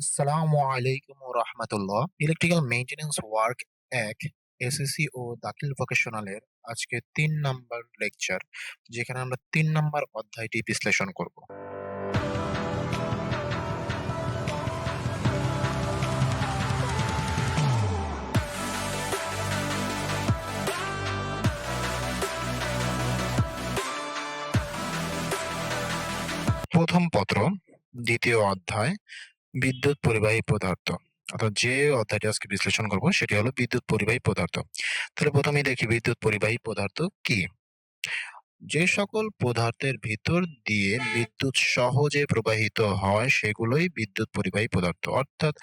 আসসালামু আলাইকুম রহমতুল্লাহ ইলেকট্রিক্যাল মেইনটেনেন্স ওয়ার্ক এক এসএসসি ও দাখিল ভোকেশনালের আজকে তিন নাম্বার লেকচার যেখানে আমরা তিন নাম্বার অধ্যায়টি বিশ্লেষণ করব। প্রথম পত্র, দ্বিতীয় অধ্যায় বিদ্যুৎ পরিবাহী পদার্থ। অর্থাৎ যে অধ্যায়টি আজকে বিশ্লেষণ করব সেটি হলো বিদ্যুৎ পরিবাহী পদার্থ। তাহলে প্রথমেই দেখি বিদ্যুৎ পরিবাহী পদার্থ কি? যে সকল পদার্থের ভিতর দিয়ে বিদ্যুৎ সহজে প্রবাহিত হয়, সেগুলোই বিদ্যুৎ পরিবাহী পদার্থ। অর্থাৎ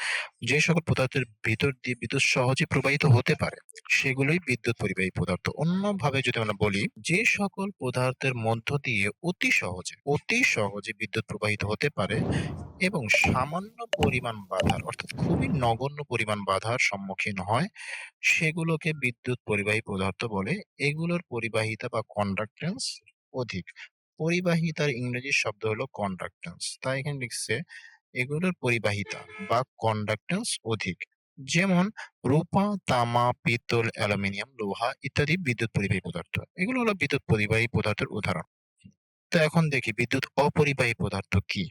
যে সকল পদার্থের ভিতর দিয়ে বিদ্যুৎ সহজে প্রবাহিত হতে পারে, সেগুলোই বিদ্যুৎ পরিবাহী পদার্থ। অন্যভাবে যদি আমরা বলি, যে সকল পদার্থের মধ্য দিয়ে অতি সহজে অতি সহজে বিদ্যুৎ প্রবাহিত হতে পারে এবং সামান্য পরিমাণ বাধার, অর্থাৎ খুবই নগণ্য পরিমাণ বাধার সম্মুখীন হয়, সেগুলোকে বিদ্যুৎ পরিবাহী পদার্থ বলে। এগুলোর পরিবাহিতা বা কন্ডাক্টেন্স অধিক। পরিবাহিতার ইংরেজি শব্দ হলো কন্ডাক্টেন্স তাই এখানে লিখছে, এগুলোর পরিবাহিতা বা কন্ডাক্টেন্স অধিক। যেমন, রূপা, তামা, পিতল, অ্যালুমিনিয়াম, লোহা ইত্যাদি বিদ্যুৎ পরিবাহী পদার্থ। এগুলো হলো বিদ্যুৎ পরিবাহী পদার্থের উদাহরণ। তো এখন দেখি বিদ্যুৎ অপরিবাহী পদার্থ কি?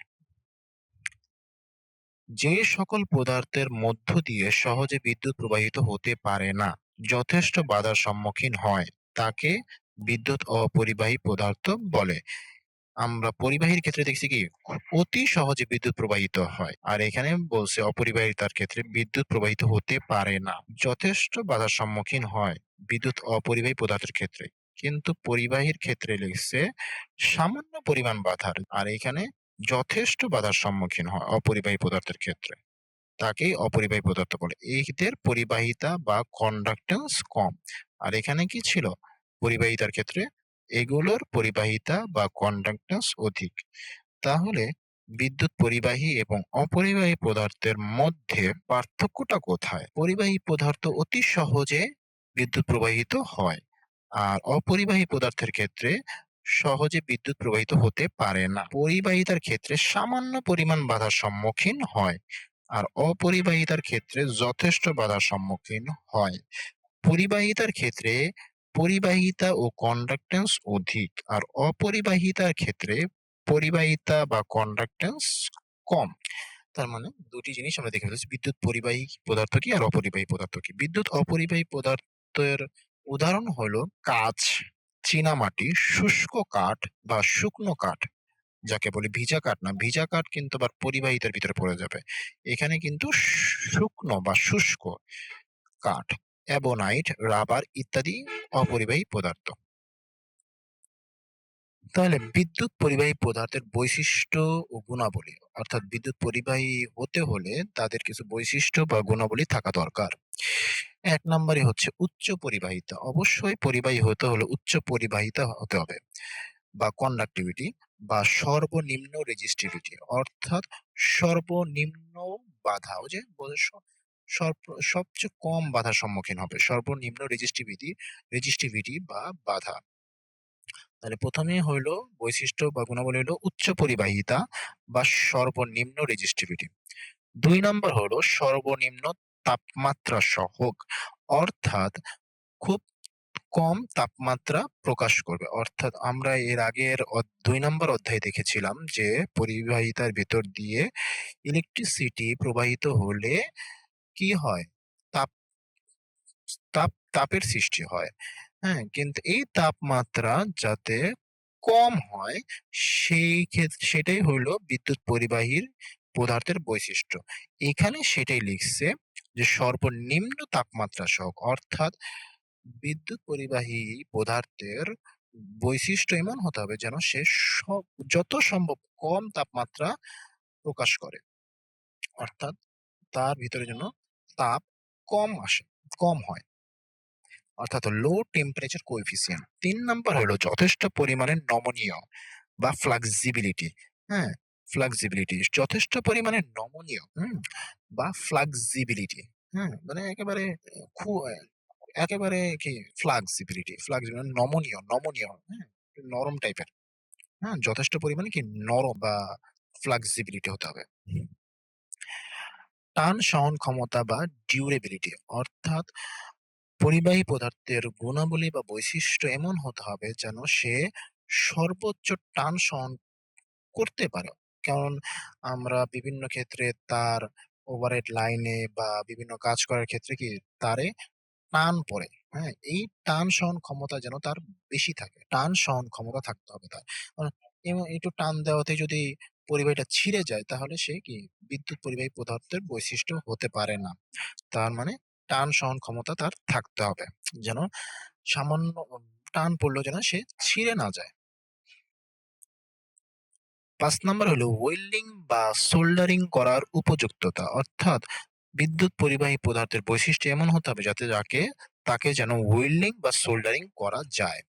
যে সকল পদার্থের মধ্য দিয়ে সহজে বিদ্যুৎ প্রবাহিত হতে পারে না, যথেষ্ট বাধার সম্মুখীন হয়, তাকে বিদ্যুৎ অপরিবাহী পদার্থ বলে। আমরা পরিবাহীর ক্ষেত্রে দেখছি কি, অতি সহজে বিদ্যুৎ প্রবাহিত হয়। আর এখানে বলছে অপরিবাহিতার ক্ষেত্রে বিদ্যুৎ প্রবাহিত হতে পারে না। যথেষ্ট বাধার সম্মুখীন হয় বিদ্যুৎ অপরিবাহী পদার্থের ক্ষেত্রে। কিন্তু পরিবাহীর ক্ষেত্রে লিখছে সামান্য পরিমাণ বাধার। আর এখানে যথেষ্ট বাধার সম্মুখীন হয় অপরিবাহী পদার্থের ক্ষেত্রে। তাকেই অপরিবাহী পদার্থ বলে। এদের পরিবাহিতা বা কন্ডাক্টেন্স কম। আর এখানে কি ছিল? পরিবাহিতার ক্ষেত্রে এগুলোর পরিবাহিতা বা কন্ডাক্টেন্স অধিক। তাহলে বিদ্যুৎ পরিবাহী এবং অপরিবাহী পদার্থের মধ্যে পার্থক্যটা কোথায়? পরিবাহী পদার্থ অতি সহজে বিদ্যুৎ প্রবাহিত হয় আর অপরিবাহী পদার্থের ক্ষেত্রে সহজে বিদ্যুৎ প্রবাহিত হতে পারে না। পরিবাহিতার ক্ষেত্রে সামান্য পরিমাণ বাধার সম্মুখীন হয় আর অপরিবাহিতার ক্ষেত্রে যথেষ্ট বাধার সম্মুখীন হয়। পরিবাহিতার ক্ষেত্রে পরিবাহিতা ও কন্ডাক্টেন্স অধিক, আর অপরিবাহিতার ক্ষেত্রে পরিবাহিতা বা কন্ডাক্টেন্স কম। তার মানে দুটি জিনিস আমরা দেখে ফেলেছি, বিদ্যুৎ পরিবাহী পদার্থ কি আর অপরিবাহী পদার্থ কি? বিদ্যুৎ অপরিবাহী পদার্থের উদাহরণ হলো কাঁচ চীনামাটি শুষ্ক কাঠ বা শুকনো কাঠ, যাকে বলি ভিজা কাঠ। না, ভিজা কাঠ কিন্তু আবার পরিবাহিতার ভিতরে পড়ে যাবে। এখানে কিন্তু শুকনো বা শুষ্ক কাঠ। অ্যাবোনাইট, রাবার ইত্যাদি অপরিবাহী পদার্থ। তাহলে বিদ্যুৎ পরিবাহী পদার্থের বৈশিষ্ট্য ও গুণাবলী, অর্থাৎ বিদ্যুৎ পরিবাহী হতে হলে তাদের কিছু বৈশিষ্ট্য বা গুণাবলী থাকা দরকার। এক নম্বরে হচ্ছে উচ্চ পরিবাহিতা, অবশ্যই পরিবাহী হতে হলে উচ্চ পরিবাহিতা হতে হবে বা কন্ডাক্টিভিটি বা সর্বনিম্ন রেজিস্টিভিটি অর্থাৎ সর্বনিম্ন বাধা ও সবচেয়ে কম বাধার সম্মুখীন হবে। সর্বনিম্ন রেজিস্টিভিটি রেজিস্টিভিটি বা বাধা। তাহলে প্রথমে হইল বৈশিষ্ট্য বা গুণাবলী হলো উচ্চ পরিবাহিতা বা সর্বনিম্ন রেজিস্টিভিটি। দুই নম্বর হলো সর্বনিম্ন তাপমাত্রা সহক অর্থাৎ খুব কম তাপমাত্রা প্রকাশ করবে। অর্থাৎ আমরা এর আগের দুই নম্বর অধ্যায় দেখেছিলাম যে পরিবাহিতার ভেতর দিয়ে ইলেকট্রিসিটি প্রবাহিত হলে কি হয়? তাপ তাপ, তাপের সৃষ্টি হয়। হ্যাঁ কিন্তু এই তাপমাত্রা যাতে কম হয়, সেই ক্ষেত্রে সেটাই হলো বিদ্যুৎ পরিবাহীর পদার্থের বৈশিষ্ট্য। এখানে সেটাই লিখছে যে সর্বনিম্ন তাপমাত্রা সহ, অর্থাৎ বিদ্যুৎ পরিবাহী পদার্থের বৈশিষ্ট্য এমন হতে হবে যেন সে, যত সম্ভব কম তাপমাত্রা প্রকাশ করে। অর্থাৎ তার ভিতরে যেন তাপ কম আসে, কম হয়। অর্থাৎ লো টেম্পারেচার কোএফিসিয়েন্ট তিন নাম্বার হলো যথেষ্ট পরিমাণে নমনীয় বা ফ্লেক্সিবিলিটি হ্যাঁ? ফ্লেক্সিবিলিটি যথেষ্ট পরিমাণে নমনীয় বা ফ্লেক্সিবিলিটি হ্যাঁ মানে একেবারে খুব একেবারে কি ফ্লেক্সিবিলিটি ফ্লেক্সিবিলিটি নমনীয় নমনীয় হ্যাঁ নরম টাইপের হ্যাঁ? যথেষ্ট পরিমাণে কি নরম বা ফ্লেক্সিবিলিটি হতে হবে। টান সহন ক্ষমতা বা ডিউরেবিলিটি অর্থাৎ পরিবাহী পদার্থের গুণাবলী বা বৈশিষ্ট্য এমন হতে হবে যেন সে সর্বোচ্চ টান সহন করতে পারে। কারণ আমরা বিভিন্ন ক্ষেত্রে তার ওভারহেড লাইনে বা বিভিন্ন কাজ করার ক্ষেত্রে কি তারে টান পড়ে, হ্যাঁ? এই টান সহন ক্ষমতা যেন তার বেশি থাকে। টান সহন ক্ষমতা থাকতে হবে তার। এবং একটু টান দেওয়াতে যদি পরিবাহীটা ছিঁড়ে যায়, তাহলে সে কি বিদ্যুৎ পরিবাহী পদার্থের বৈশিষ্ট্য হতে পারে না। তার মানে টান সহন ক্ষমতা তার থাকতে হবে। যেন সামান্য টান পড়লেও যেন সে ছিঁড়ে না যায়। পাঁচ নাম্বার হলো ওয়েল্ডিং বা সোল্ডারিং করার উপযুক্ততা। অর্থাৎ বিদ্যুৎ পরিবাহী পদার্থের বৈশিষ্ট্য এমন হতে হবে যাতে যাকে, তাকে যেন ওয়েল্ডিং বা সোল্ডারিং করা যায়।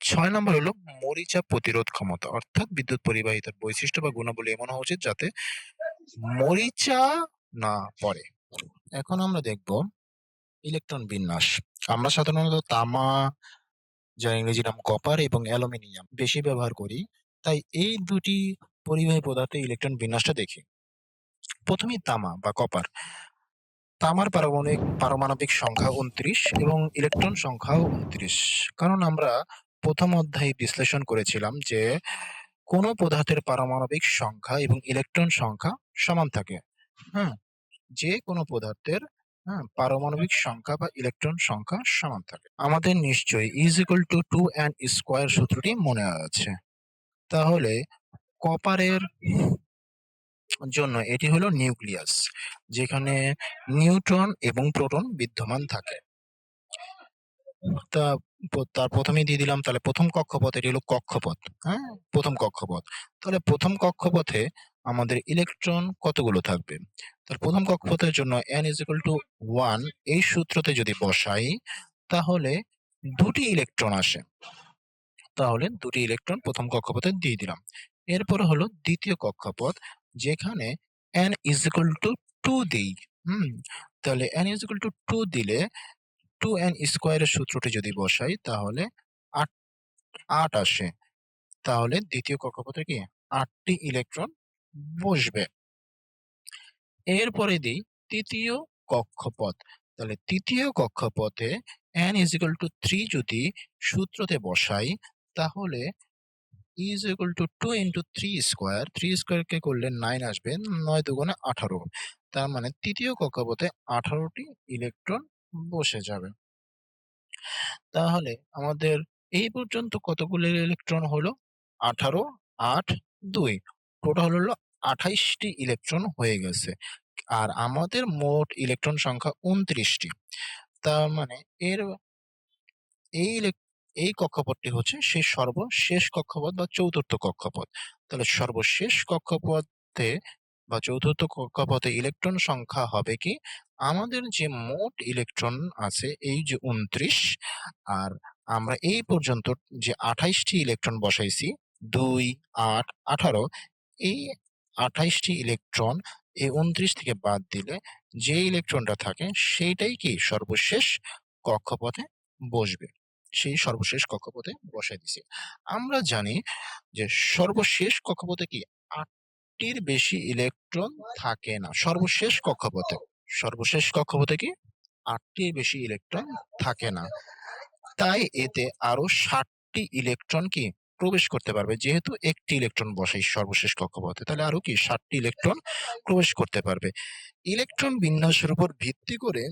৬ নম্বর হলো মরিচা প্রতিরোধ ক্ষমতা। অর্থাৎ বিদ্যুৎ পরিবাহিতার বৈশিষ্ট্য বা গুণাবলী এমন হওয়া উচিত যাতে মরিচা না পড়ে। এখন আমরা দেখব ইলেকট্রন বিন্যাস। আমরা সাধারণত তামা, যার ইংরেজি নাম কপার এবং অ্যালুমিনিয়াম বেশি ব্যবহার করি। তাই এই ২ টি পরিবাহী পদার্থের ইলেকট্রন বিন্যাসটা দেখি। প্রথমেই তামা বা কপার। তামার পারমাণবিক পারমাণবিক সংখ্যা ২৯ এবং ইলেকট্রন সংখ্যাও ২৯। কারণ আমরা ১ম অধ্যায়ে বিশ্লেষণ করেছিলাম যে কোন পদার্থের পারমাণবিক সংখ্যা এবং ইলেকট্রন সংখ্যা সমান থাকে। হ্যাঁ? যে কোনো পদার্থের হ্যাঁ, পারমাণবিক সংখ্যা বা ইলেকট্রন সংখ্যা সমান থাকে। আমাদের নিশ্চয়ই equal to two and square সূত্রটি মনে আছে। তাহলে কপারের জন্য এটি হলো নিউক্লিয়াস যেখানে নিউট্রন এবং প্রোটন বিদ্যমান থাকে। তা প তার ১ম এই দিয়ে দিলাম তাহলে প্রথম কক্ষপথ এটি হলো কক্ষপথ, হ্যাঁ? প্রথম কক্ষপথ। তাহলে প্রথম কক্ষপথে আমাদের ইলেকট্রন কতগুলো থাকবে? তাহলে প্রথম কক্ষপথের জন্য n 1 এই সূত্রতে যদি বসাই তাহলে দুটি ইলেকট্রন আসে। তাহলে দুটি ইলেকট্রন প্রথম কক্ষপথে দিয়ে দিলাম। এরপরে হলো দ্বিতীয় কক্ষপথ যেখানে n 2 দেই, হুম? তাহলে n 2 দিলে 2n স্কয়ারের সূত্রটি যদি বসাই তাহলে ৮ ৮ আসে। তাহলে দ্বিতীয় কক্ষপথে কি আটটি ইলেকট্রন বসবে। এরপরে দিই তৃতীয় কক্ষপথ। তাহলে তৃতীয় কক্ষপথে এন ইজ টু থ্রি যদি সূত্রতে বসাই তাহলে is equal to 2 into 3 square, 3 স্কয়ারকে করলে নাইন আসবে। নয় দুগুণে 18 তার মানে তৃতীয় কক্ষপথে আঠারোটি ইলেকট্রন বসে যাবে। তাহলে আমাদের এই পর্যন্ত কতগুলি ইলেকট্রন হলো? 18, ৮, ২ টোটাল হলো ২৮ টি ইলেকট্রন হয়ে গেছে। আর আমাদের মোট ইলেকট্রন সংখ্যা ২৯ টি। তার মানে এর এই এই কক্ষপথটি হচ্ছে সেই সর্বশেষ কক্ষপথ বা চতুর্থ কক্ষপথ। তাহলে সর্বশেষ কক্ষপথে বা চতুর্থ কক্ষপথে ইলেকট্রন সংখ্যা হবে কি? আমাদের যে মোট ইলেকট্রন আছে এই যে ২৯ আর আমরা এই পর্যন্ত যে আঠাইশটি ইলেকট্রন বসাইছি ২, ৮, ১৮ এই আঠাইশটি ইলেকট্রন এই ২৯ থেকে বাদ দিলে যে ইলেকট্রনটা থাকে সেইটাই কি সর্বশেষ কক্ষপথে বসবে। সেই সর্বশেষ কক্ষপথে বসায় দিছি। আমরা জানি যে সর্বশেষ কক্ষপথে কি ৮ টির বেশি ইলেকট্রন থাকে না। সর্বশেষ কক্ষপথে। সর্বশেষ কক্ষপথে কি আটটির বেশি ইলেকট্রন থাকে না। তাই এতে আরও ৬০ টি ইলেকট্রন কি প্রবেশ করতে পারবে। যেহেতু একটি ইলেকট্রন বসে সর্বশেষ কক্ষপথে তাহলে আরও কি ৬০ টি ইলেকট্রন প্রবেশ করতে পারবে। ইলেকট্রন বিন্যাসের উপর ভিত্তি করে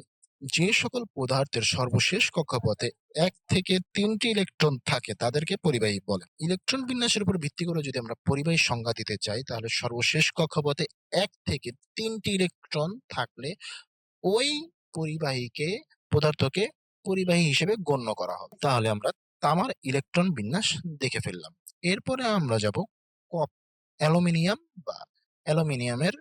যে সকল পদার্থের সর্বশেষ কক্ষপথে এক থেকে তিনটি ইলেকট্রন থাকে, তাদেরকে পরিবাহী বলে। ইলেকট্রন বিন্যাসের উপর ভিত্তি করে যদি আমরা পরিবাহী সংজ্ঞা দিতে চাই, তাহলে সর্বশেষ কক্ষপথে এক থেকে তিনটি ইলেকট্রন থাকলে ওই পরিবাহীকে, পদার্থকে পরিবাহী হিসেবে গণ্য করা হবে। তাহলে আমরা তামার ইলেকট্রন বিন্যাস দেখে ফেললাম। এরপরে আমরা যাব কপ অ্যালুমিনিয়াম বা অ্যালুমিনিয়ামের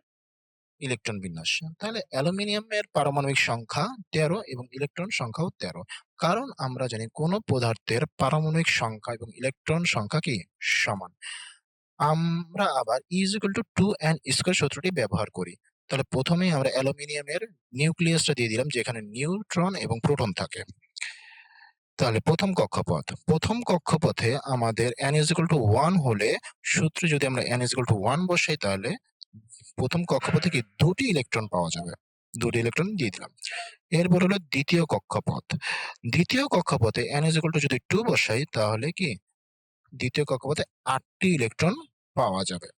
ইলেকট্রন বিন্যাস। তাহলে অ্যালুমিনিয়ামের পারমাণবিক সংখ্যা ১৩ এবং ইলেকট্রন সংখ্যাও ১৩ কারণ আমরা জানি কোন পদার্থের পারমাণবিক সংখ্যা এবং ইলেকট্রন সংখ্যা কি সমান। আমরা আবার is equal two two 2n square সূত্রটি ব্যবহার করি। তাহলে প্রথমেই আমরা অ্যালুমিনিয়ামের নিউক্লিয়াসটা দিয়ে দিলাম, যেখানে নিউট্রন এবং প্রোটন থাকে। তাহলে প্রথম কক্ষপথ। প্রথম কক্ষপথে আমাদের এন ইজিগল টু ওয়ান হলে সূত্রে যদি আমরা এন ইজিকাল টু ওয়ান বসাই তাহলে ১ম কক্ষপথে কি ২ টি ইলেকট্রন পাওয়া যাবে। দুটো ইলেকট্রন দিয়ে দিলাম। এরপর হলো দ্বিতীয় কক্ষপথ। দ্বিতীয় কক্ষপথে to যদি টু বসাই, তাহলে কি? দ্বিতীয় কক্ষপথে আটটি ইলেকট্রন পাওয়া যাবে।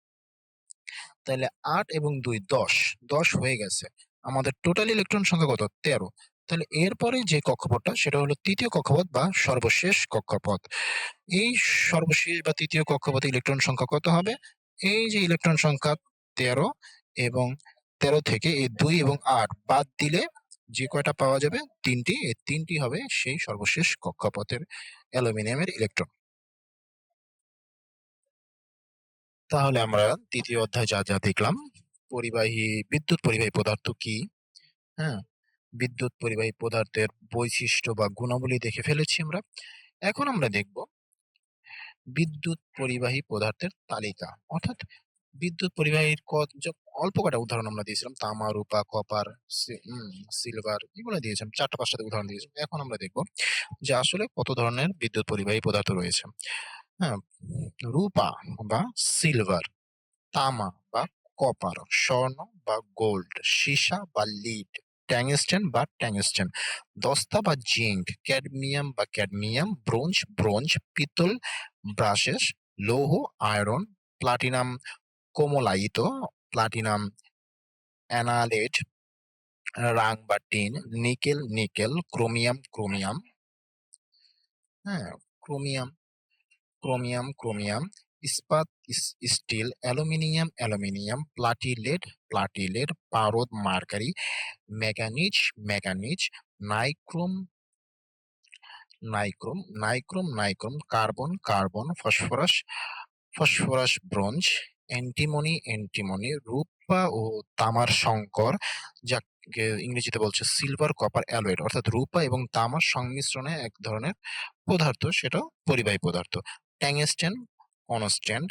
তাহলে আট এবং দুই দশ দশ হয়ে গেছে। আমাদের টোটাল ইলেকট্রন সংখ্যা কত? তেরো। তাহলে এরপরে যে কক্ষপথটা, সেটা হলো তৃতীয় কক্ষপথ বা সর্বশেষ কক্ষপথ। এই সর্বশেষ বা তৃতীয় কক্ষপথে ইলেকট্রন সংখ্যা কত হবে? এই যে ইলেকট্রন সংখ্যা তেরো এবং তেরো থেকে এই দুই এবং আট বাদ দিলে যে কয়টা পাওয়া যাবে? তিনটি। এই তিনটি হবে সেই সর্বশেষ কক্ষপথের অ্যালুমিনিয়ামের ইলেকট্রন। তাহলে আমরা তৃতীয় অধ্যায় যা যা দেখলাম, পরিবাহী বিদ্যুৎ পরিবাহী পদার্থ কি? হ্যাঁ বিদ্যুৎ পরিবাহী পদার্থের বৈশিষ্ট্য বা গুণাবলী দেখে ফেলেছি আমরা। এখন আমরা দেখব বিদ্যুৎ পরিবাহী পদার্থের তালিকা। অর্থাৎ বিদ্যুৎ পরিবাহীর ক- অল্প কটা উদাহরণ আমরা দিয়েছিলাম তামা রূপা, কপার সিলভার, এগুলো দিয়েছিলাম, চারটা পাঁচটা উদাহরণ দিয়েছিলাম। এখন আমরা দেখব যে আসলে কত ধরনের বিদ্যুৎ পরিবাহী পদার্থ রয়েছে। হ্যাঁ রূপা বা সিলভার, তামা বা কপার, স্বর্ণ বা গোল্ড, সীসা বা লিড, ট্যাংস্টেন বা ট্যাংস্টেন, দস্তা বা জিঙ্ক ক্যাডমিয়াম বা ক্যাডমিয়াম, ব্রোঞ্জ ব্রোঞ্জ, পিতল, ব্রাশেস, লৌহ, আয়রন, প্লাটিনাম কোমোলাইট প্লাটিনাম অ্যানালেট রাং বা tin nickel nickel chromium chromium হ্যাঁ ক্রোমিয়াম ক্রোমিয়াম ক্রোমিয়াম ইস্পাত স্টিল অ্যালুমিনিয়াম অ্যালুমিনিয়াম প্লাটিলেট প্লাটিলেট পারদ mercury manganese manganese nichrome nichrome nichrome nichrome carbon carbon phosphorus phosphorus bronze antimony antimony রূপা ও তামার সংকর, যাকে ইংরেজিতে বলছে সিলভার কপার অ্যালয়েড অর্থাৎ রূপা এবং তামার সংমিশ্রণে এক ধরনের পদার্থ সেটা পরিবাহী পদার্থ। ট্যাংস্টেন কনস্ট্যান্ট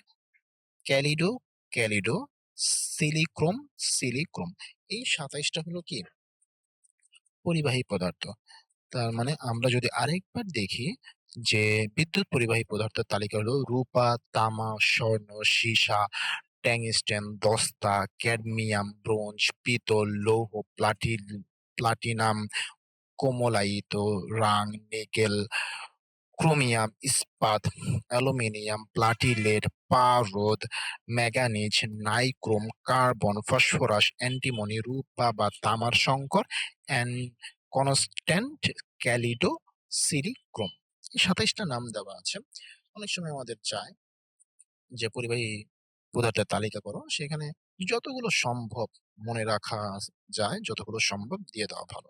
ক্যালিডো ক্যালিডো সিলিক্রোম সিলিক্রোম এই সাতাইশটা হলো কি? পরিবাহী পদার্থ। তার মানে আমরা যদি আরেকবার দেখি যে বিদ্যুৎ পরিবাহী পদার্থের তালিকা হলো রূপা, তামা, স্বর্ণ, সীসা, ট্যাংস্টেন, দস্তা, ক্যাডমিয়াম, ব্রোঞ্জ, পিতল, লৌহ প্লাটিন প্লাটিনাম কোমোলাইট রাং, নিকেল, ক্রোমিয়াম, ইস্পাত, অ্যালুমিনিয়াম প্লাটিলেট পারদ, manganese, nichrome, carbon, phosphorus, antimony, রূপা বা তামার সংকর অ্যান্ড কনস্ট্যান্ট, ক্যালিডো সিরিক্রোম সাতাইশটা নাম দেওয়া আছে। অনেক সময় আমাদের চায় যে, পরিবাহী পদার্থের তালিকা করো। সেখানে যতগুলো সম্ভব মনে রাখা যায়, যতগুলো সম্ভব দিয়ে দেওয়া ভালো।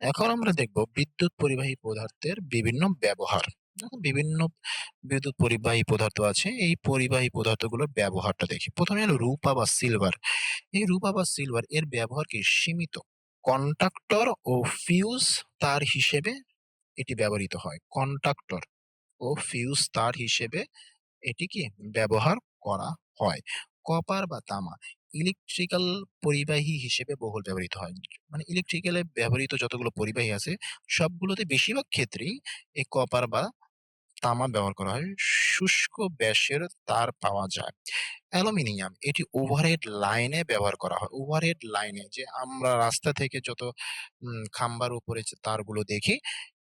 এখন আমরা দেখব বিদ্যুৎ পরিবাহী পদার্থের বিভিন্ন ব্যবহার। বিভিন্ন বিদ্যুৎ পরিবাহী পদার্থ আছে। এই পরিবাহী পদার্থগুলোর ব্যবহারটা দেখি। প্রথমে হলো রূপা বা সিলভার। এই রূপা বা সিলভার এর ব্যবহার কি? সীমিত। কন্ডাক্টর ও ফিউজ তার হিসেবে এটি ব্যবহৃত হয়। কন্ট্রাক্টর ও ফিউজ তার হিসেবে এটি কি ব্যবহার করা হয়। কপার বা তামা ইলেকট্রিক্যাল পরিবাহী হিসেবে বহুল ব্যবহৃত হয়। মানে ইলেকট্রিক্যালে ব্যবহৃত যতগুলো পরিবাহী আছে, সবগুলোতে বেশিরভাগ ক্ষেত্রেই এই কপার বা তামা ব্যবহার করা হয়। শুষ্ক ব্যাসের তার পাওয়া যায়। অ্যালুমিনিয়াম এটি ওভারহেড লাইনে ব্যবহার করা হয়। ওভারহেড লাইনে যে আমরা রাস্তা থেকে যত খাম্বার উপরে যে তারগুলো দেখি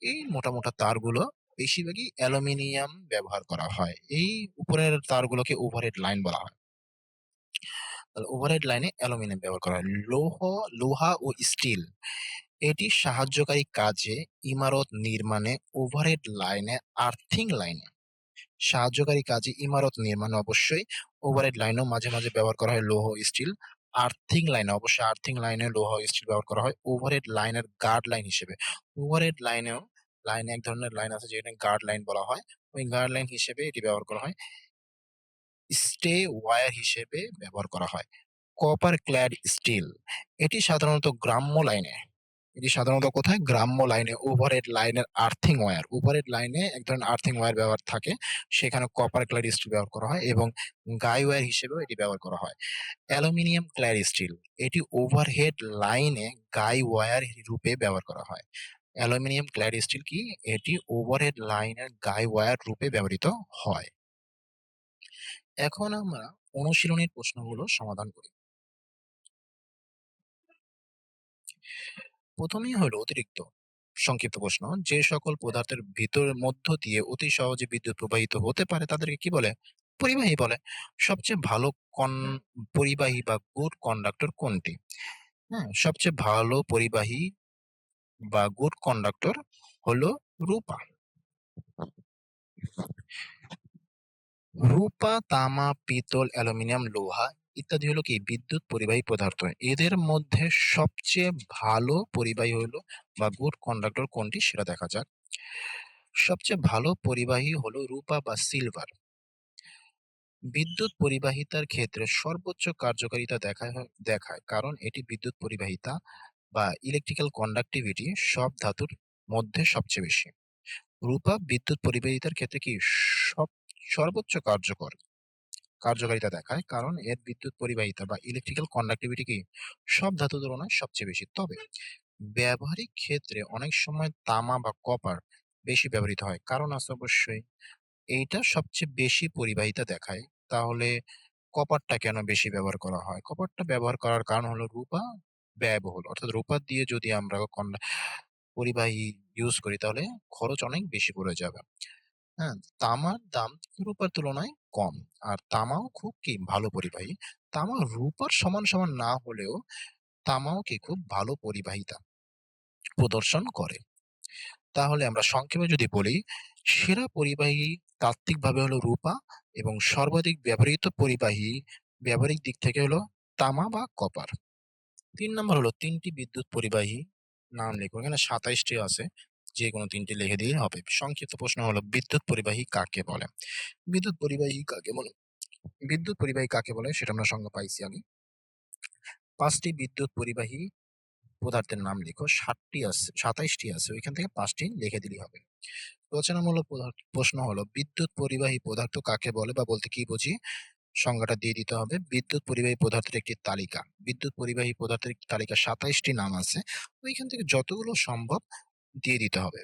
এই মোটা মোটা তারগুলো বেশিরভাগই অ্যালুমিনিয়াম ব্যবহার করা হয়। এই উপরের তারগুলোকে ওভারহেড লাইন বলা হয়। ওভারহেড লাইনে অ্যালুমিনিয়াম ব্যবহার করা হয়। লৌহ, লোহা ও স্টিল এটি সাহায্যকারী কাজে ইমারত নির্মাণে ওভারহেড লাইনে আর্থিং লাইনে সাহায্যকারী কাজে ইমারত নির্মাণে অবশ্যই ওভারহেড লাইনেও মাঝে মাঝে ব্যবহার করা হয়। লৌহ স্টিল আর্থিং লাইনে, অবশ্যই আর্থিং লাইনে লোহা স্টিল ব্যবহার করা হয়। ওভারহেড লাইনের গার্ড লাইন হিসেবে। ওভারহেড লাইনেও লাইনে এক ধরনের লাইন আছে যেটা গার্ড লাইন বলা হয়। ওই গার্ড লাইন হিসেবে এটি ব্যবহার করা হয়। স্টে ওয়ার হিসেবে ব্যবহার করা হয়। কপার ক্ল্যাড স্টিল এটি সাধারণত গ্রাম্য লাইনে এটি সাধারণত কোথায়? গ্রাম্য লাইনে ওভারহেড লাইনের আর্থিং ওয়্যার ওভারহেড লাইনে এক ধরনের আর্থিং ওয়্যার ব্যবহার থাকে। সেখানে কপার ক্ল্যাড স্টিল ব্যবহার করা হয় এবং গাই ওয়্যার হিসেবেও এটি ব্যবহার করা হয়। অ্যালুমিনিয়াম ক্ল্যাড স্টিল এটি ওভারহেড লাইনে গাই ওয়্যার রূপে ব্যবহার করা হয়। অ্যালুমিনিয়াম ক্ল্যাড স্টিল কি? এটি ওভারহেড লাইনের গাই ওয়্যার রূপে ব্যবহৃত হয়। এখন আমরা অনুশীলনের প্রশ্নগুলো সমাধান করি। প্রথমেই হলো অতিরিক্ত। সংক্ষিপ্ত প্রশ্ন, যে সকল পদার্থের ভিতর মধ্য দিয়ে অতি সহজে বিদ্যুৎ প্রবাহিত হতে পারে তাদেরকে কি বলে? পরিবাহী বলে। সবচেয়ে ভালো কন, পরিবাহী বা গুড কন্ডাক্টর কোনটি? হ্যাঁ সবচেয়ে ভালো পরিবাহী বা গুড কন্ডাক্টর হলো রূপা। রূপা, তামা, পিতল, অ্যালুমিনিয়াম, লোহা ইত্যাদি হলো কি? বিদ্যুৎ পরিবাহী পদার্থ। এদের মধ্যে সবচেয়ে ভালো পরিবাহী হলো বা গুড কন্ডাক্টর কোনটি সেটা দেখা যাক। সবচেয়ে ভালো পরিবাহী হলো রূপা বা সিলভার বিদ্যুৎ পরিবাহিতার ক্ষেত্রে সর্বোচ্চ কার্যকারিতা দেখা দেখায়। কারণ এটি বিদ্যুৎ পরিবাহিতা বা ইলেকট্রিক্যাল কন্ডাক্টিভিটি সব ধাতুর মধ্যে সবচেয়ে বেশি। রূপা বিদ্যুৎ পরিবাহিতার ক্ষেত্রে কি সব, সর্বোচ্চ কার্যকর? কার্যকারিতা দেখায়। কারণ এর বিদ্যুৎ পরিবাহিতা বা ইলেকট্রিক্যাল কন্ডাক্টিভিটি কি? সব ধাতুর তুলনায় সবচেয়ে বেশি। তবে ব্যবহারিক ক্ষেত্রে অনেক সময় তামা বা কপার বেশি ব্যবহৃত হয়। কারণ আছে অবশ্যই এইটা সবচেয়ে বেশি পরিবাহিতা দেখায়। তাহলে কপারটা কেন বেশি ব্যবহার করা হয়? কপারটা ব্যবহার করার কারণ হলো রূপা ব্যয়বহুল। অর্থাৎ রূপা দিয়ে যদি আমরা পরিবাহী ইউজ করি, তাহলে খরচ অনেক বেশি পড়ে যাবে। হ্যাঁ তামার দাম রূপার তুলনায় কম। আর তামাও খুব কি ভালো পরিবাহী। তামা রূপার সমান সমান না হলেও তামাও কি খুব ভালো পরিবাহিতা প্রদর্শন করে। তাহলে আমরা সংক্ষেপে যদি বলি, সেরা পরিবাহী তাত্ত্বিকভাবে হলো রূপা এবং সর্বাধিক ব্যবহৃত পরিবাহী ব্যবহারিক দিক থেকে হলো তামা বা কপার। তিন নম্বর হলো তিনটি বিদ্যুৎ পরিবাহী। নাম লিখুন এখানে সাতাইশটি আছে। যে কোনো তিনটি লিখে দিলে হবে। সংক্ষিপ্ত প্রশ্ন হলো, বিদ্যুৎ পরিবাহী কাকে বলে? বিদ্যুৎ পরিবাহী কাকে বলে? বিদ্যুৎ পরিবাহী কাকে বলে? সেটা আমরা সংজ্ঞা পাইছি আমি পাঁচটি বিদ্যুৎ পরিবাহী পদার্থের নাম লিখো। ষাটটি আছে, সাতাইশটি আছে, ওইখান থেকে পাঁচটি লিখে দিলেই হবে। রচনামূলক প্রশ্ন হলো, বিদ্যুৎ পরিবাহী পদার্থ কাকে বলে বা বলতে কি বুঝি? সংজ্ঞাটা দিয়ে দিতে হবে। বিদ্যুৎ পরিবাহী পদার্থের একটি তালিকা। বিদ্যুৎ পরিবাহী পদার্থের তালিকা সাতাইশটি নাম আছে। ওইখান থেকে যতগুলো সম্ভব দিয়ে দিতে হবে।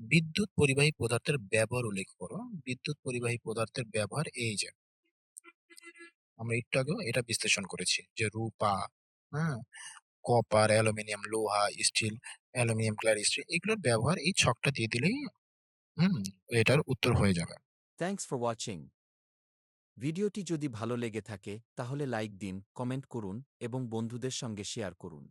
বিদ্যুৎ পরিবাহী পদার্থের ব্যবহার উল্লেখ করো। বিদ্যুৎ পরিবাহী পদার্থের ব্যবহার এই যে আমরা একটু আগেও এটা বিশ্লেষণ করেছি যে রূপা হ্যাঁ? কপার, অ্যালুমিনিয়াম, লোহা, স্টিল, অ্যালুমিনিয়াম ক্লার স্টিল এগুলোর ব্যবহার এই ছকটা দিয়ে দিলেই, হুম, এটার উত্তর হয়ে যাবে। থ্যাঙ্কস ফর ওয়াচিং ভিডিওটি যদি ভালো লেগে থাকে তাহলে লাইক দিন কমেন্ট করুন এবং বন্ধুদের সঙ্গে শেয়ার করুন।